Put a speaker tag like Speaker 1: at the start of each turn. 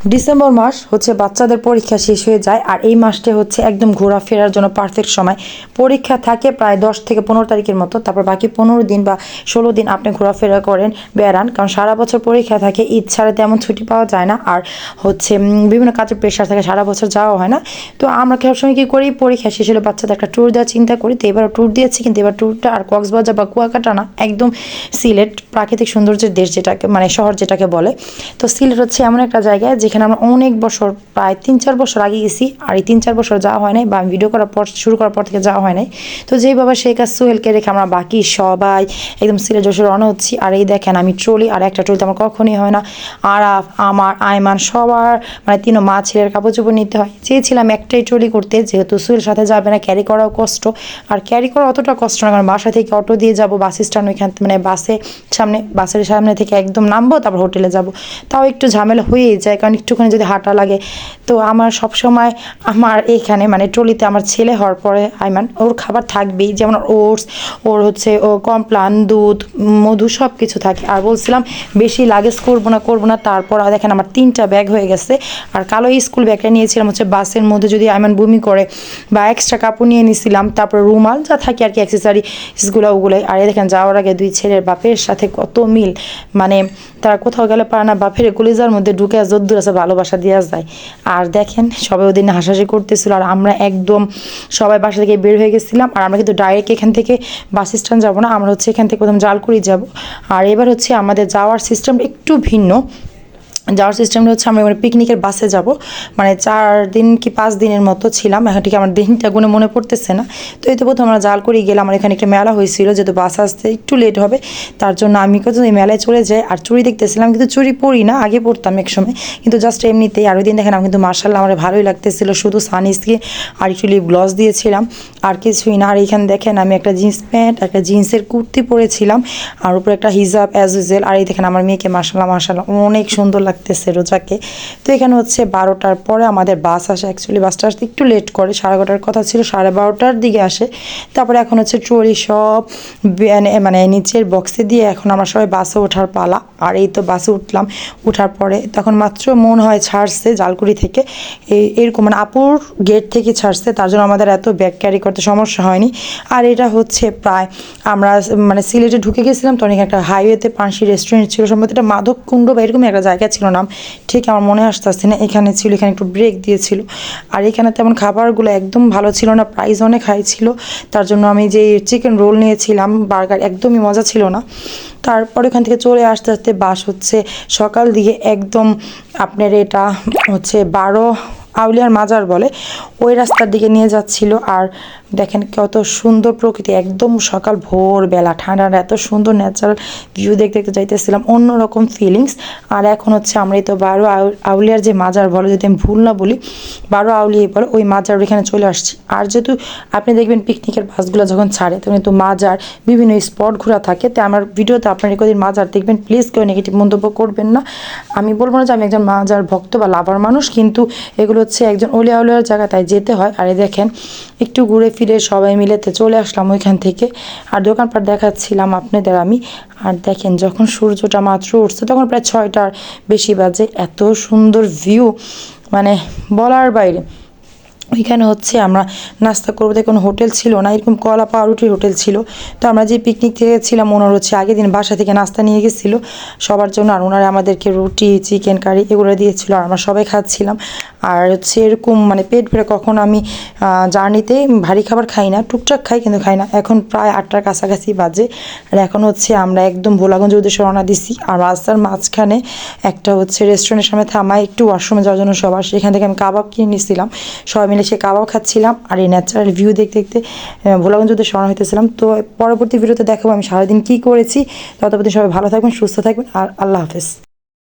Speaker 1: December মাস হচ্ছে বাচ্চাদের পরীক্ষা শেষ হয়ে যায় আর এই মাসটা হচ্ছে একদম ঘোরাফেরার জন্য পারফেক্ট সময়। পরীক্ষা থাকে প্রায় দশ থেকে পনেরো তারিখের মতো, তারপর বাকি পনেরো দিন বা ষোলো দিন আপনি ঘোরাফেরা করেন, বেড়ান, কারণ সারা বছর পরীক্ষা থাকে, ঈদ ছাড়া তেমন ছুটি পাওয়া যায় না। আর হচ্ছে বিভিন্ন কাজের প্রেশার থাকে, সারা বছর যাওয়া হয় না। তো আমরা সবসময় কী করি, পরীক্ষা শেষ হলে বাচ্চাদের একটা ট্যুর দেওয়ার চিন্তা করি, তো এবার ট্যুর দিয়েছি, কিন্তু এবার ট্যুরটা আর কক্সবাজার বা কুয়াকাটা না, একদম সিলেট, প্রাকৃতিক সৌন্দর্যের দেশ যেটাকে মানে শহর যেটাকে বলে। তো সিলেট হচ্ছে এমন একটা জায়গা যেখানে আমরা অনেক বছর, প্রায় তিন চার বছর আগে গেছি, আর এই তিন চার বছর যাওয়া হয় নাই বা ভিডিও করার পর, শুরু করার পর থেকে যাওয়া হয় নাই। তো যেই বাবা সেই কাজ সোহেলকে রেখে আমরা বাকি সবাই একদম সিলেট যশোর রওনা হচ্ছি। আর এই দেখেন, আমি ট্রলি আর একটা ট্রলিতে আমার কখনই হয় না। আরাফ, আমার, আয়মান সবার মানে তিন মা ছেলের কাপড় চোপড় নিতে হয়। চেয়েছিলাম একটাই ট্রলি করতে, যেহেতু সোহেল সাথে যাবে না ক্যারি করাও কষ্ট। আর ক্যারি করা অতটা কষ্ট না, কারণ বাসা থেকে অটো দিয়ে যাব, বাস স্ট্যান্ড ওইখান মানে বাসে সামনে, বাসের সামনে থেকে একদম নামবো, তারপর হোটেলে যাব। তাও একটু ঝামেলা হয়েই যায়, কারণ একটুখানি যদি হাঁটা লাগে। তো আমার সব সময় আমার এইখানে মানে ট্রলিতে আমার ছেলে হওয়ার পরে আইমান ওর খাবার থাকবেই। যেমন ওটস, ওর হচ্ছে ও কমপ্লান, দুধ, মধু সব কিছু থাকে। আর বলছিলাম, বেশি লাগেজ করব না করব না। তারপর দেখেন আমার তিনটা ব্যাগ হয়ে গেছে। আর কালো স্কুল ব্যাগটা নিয়েছিলাম হচ্ছে বাসের মধ্যে যদি আইমান বমি করে বা এক্সট্রা কাপড় নিয়ে নিয়েছিলাম তারপর রুমাল, যা থাকে আর কি অ্যাক্সেসারিজগুলো ওগুলোই। আর দেখেন, যাওয়ার আগে দুই ছেলের বাপের সাথে কত মিল। মানে তারা কোথাও গেলে পারে না, বাপের কলিজার মধ্যে ঢুকে যদ্দুর আছে ভালোবাসা দেওয়া যায়। আর দেখেন, সবাই ওদিন হাসাহাসি করতেছিল আর আমরা একদম সবাই বাসা থেকে বের হয়ে গেছিলাম আর আমরা কিন্তু ডাইরেক্ট এখান থেকে বাস স্ট্যান্ড যাব না, আমরা হচ্ছে এখান থেকে প্রথম জালকুড়ি যাব। আর এবার হচ্ছে আমাদের যাওয়ার সিস্টেম একটু ভিন্ন। যাওয়ার সিস্টেমটা হচ্ছে আমরা পিকনিকের বাসে যাব। মানে চার দিন কি পাঁচ দিনের মতো ছিলাম, এখন ঠিক আমার দিনটা গুনে মনে পড়তেছে না। তো এই তো প্রথম আমরা জাল করে গেলাম, আমার এখানে একটা মেলা হয়েছিল, যেহেতু বাস আসতে একটু লেট হবে, তার জন্য আমি কত এই মেলায় চলে যাই। আর চুরি দেখতেছিলাম, কিন্তু চুরি পড়ি না, আগে পড়তাম এক সময়, কিন্তু জাস্ট এমনিতেই। আর ওই দিন দেখেন, আমি কিন্তু মার্শাল্লাহ আমার ভালোই লাগতেছিল, শুধু সানস্ক্রিন আর একটু লিপ গ্লস দিয়েছিলাম, আর কিছুই না। আর এখানে দেখেন, আমি একটা জিন্স প্যান্ট একটা জিন্সের কুর্তি পরেছিলাম, আর উপরে একটা হিজাব অ্যাজ ইউজুয়াল আর এই দেখেন, আমার মেয়েকে মার্শাল্লাহ মার্শাল্লাহ অনেক সুন্দর লাগতেছে রোজাকে। তো এখানে হচ্ছে বারোটার পরে আমাদের বাস আসে। অ্যাকচুয়ালি বাসটা আসতে একটু লেট করে, সাড়ে এগারোটার কথা ছিল, সাড়ে বারোটার দিকে আসে। তারপরে এখন হচ্ছে ট্রলি সব ব্যানে- মানে নিচের বক্সে দিয়ে এখন আমরা সবাই বাসে ওঠার পালা। আর এই তো বাসে উঠলাম ওঠার পরে তখন মাত্র মন হয় ছাড়ছে জালকুড়ি থেকে। এই, এরকম মানে আপুর গেট থেকে ছাড়ছে, তার জন্য আমাদের এত ব্যাগ ক্যারি করতে সমস্যা হয়নি। আর এটা হচ্ছে প্রায় আমরা মানে সিলেটে ঢুকে গেছিলাম, তো অনেক একটা হাইওয়েতে পাঁচি রেস্টুরেন্ট ছিল, সম্ভবত এটা মাধব কুণ্ড বা এরকম একটা জায়গা ছিল নাম ঠিক আমার মনে আসতে আসছে না, এখানে ছিল, এখানে একটু ব্রেক দিয়েছিল। আর এখানে তেমন খাবারগুলো একদম ভালো ছিল না প্রাইস অনেক হাই ছিল। তার জন্য আমি যে চিকেন রোল নিয়েছিলাম বার্গার একদমই মজা ছিল না। তারপর ওখান থেকে চলে আসতে আসতে বাস হচ্ছে সকাল দিকে একদম আপনার এটা হচ্ছে বারো আউলিয়ার মাজার বলে, ওই রাস্তার দিকে নিয়ে যাচ্ছিল। আর দেখেন কত সুন্দর প্রকৃতি, একদম সকাল ভোরবেলা ঠান্ডা এত সুন্দর ন্যাচারাল ভিউ দেখতে দেখতে যাইতেছিলাম, অন্যরকম ফিলিংস আর এখন হচ্ছে আমরা এই তো বারো আউলিয়ার যে মাজার বলে, যদি আমি ভুল না বলি, বারো আউলিয়াই বলে ওই মাজার এখানে চলে আসছি। আর যেহেতু আপনি দেখবেন পিকনিকের বাসগুলো যখন ছাড়ে, তখন কিন্তু মাজার বিভিন্ন স্পট ঘোরা থাকে। তো আমার ভিডিওতে আপনার কোদিন মাজার দেখবেন প্লিজ কেউ নেগেটিভ মন্তব্য করবেন না। আমি বলব না যে আমি একজন মাজার ভক্ত বা লাভার মানুষ, কিন্তু এগুলো হচ্ছে একজন অলিয়া উলিয়ার জায়গা তাই যেতে হয়। আর দেখেন, একটু ঘুরে ফিরে সবাই মিলেতে চলে আসলাম ওইখান থেকে। আর দোকানপাট দেখাচ্ছিলাম আপনাদের আমি। আর দেখেন, যখন সূর্যটা মাত্র উঠছে, তখন প্রায় ছয়টার বেশি বাজে। এত সুন্দর ভিউ মানে বলার বাইরে। ওইখানে হচ্ছে আমরা নাস্তা করব। তাই কোনো হোটেল ছিল না, এরকম কলা পাউরুটির হোটেল ছিল। তো আমরা যে পিকনিক থেকে ছিলাম ওনার হচ্ছে আগের দিন বাসা থেকে নাস্তা নিয়ে গেছিল। সবার জন্য আর ওনারা আমাদেরকে রুটি চিকেন কারি এগুলো দিয়েছিল আর আমরা সবাই খাচ্ছিলাম। আর হচ্ছে এরকম মানে পেট ভরে কখন আমি জার্নিতে ভারী খাবার খাই না, টুকটাক খাই কিন্তু খাই না। এখন প্রায় আটটার কাছাকাছি বাজে। আর এখন হচ্ছে আমরা একদম ভোলাগঞ্জ উদ্দেশ্যে রওনা দিছি। আর রাস্তার মাঝখানে একটা হচ্ছে রেস্টুরেন্টের সামনে থামায়, একটু ওয়াশরুমে যাওয়ার জন্য সবার। সেখান থেকে আমি কাবাব কিনে নিয়েছিলাম সবাই সে কাবাব খাচ্ছিলাম আর এই ন্যাচারাল ভিউ দেখতে দেখতে আহ, ভোলাগঞ্জ উদ্দেশ্যে রওনা হইতেছিলাম। তো পরবর্তী ভিডিওতে দেখাবো আমি সারাদিন কী করেছি। ততপ্রতি সবাই ভালো থাকবেন সুস্থ থাকবেন আর আল্লাহ হাফেজ।